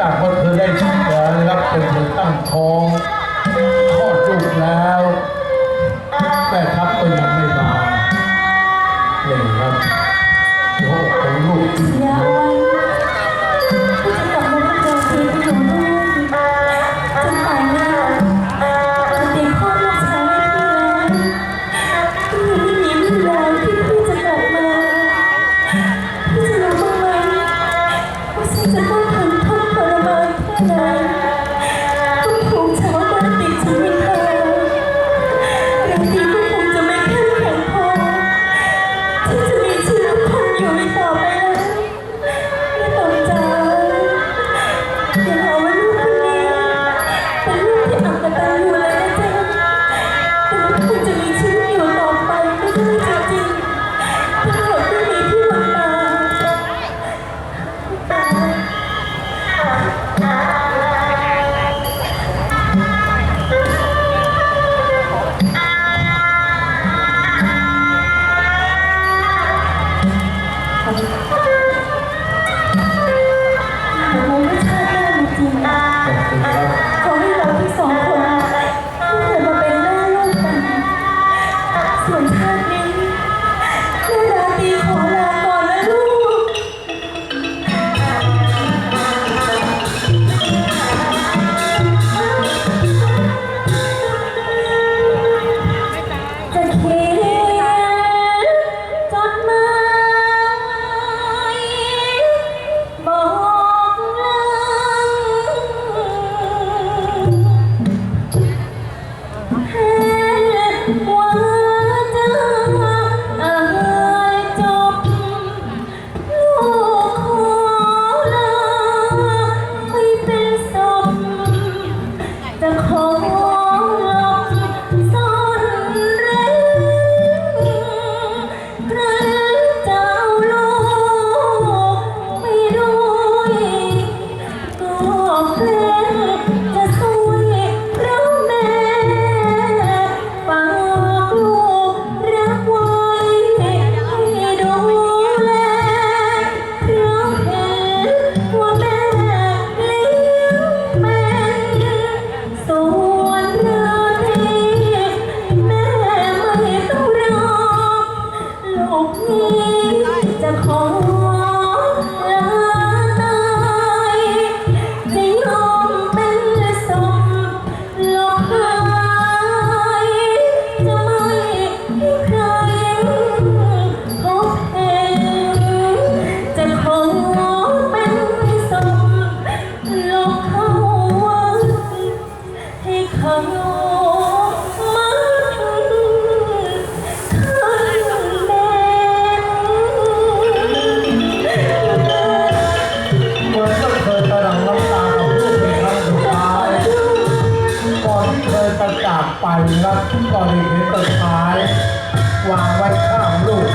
จากว่าเธอได้รับเป็นเธอตั้งท้องคลอดลูกแล้วแม่ทับตัวยังไม่มาเลยครับหัวอกของลูก 好吗 ไปรับบริเวณต้นไม้วางไว้ข้างลูก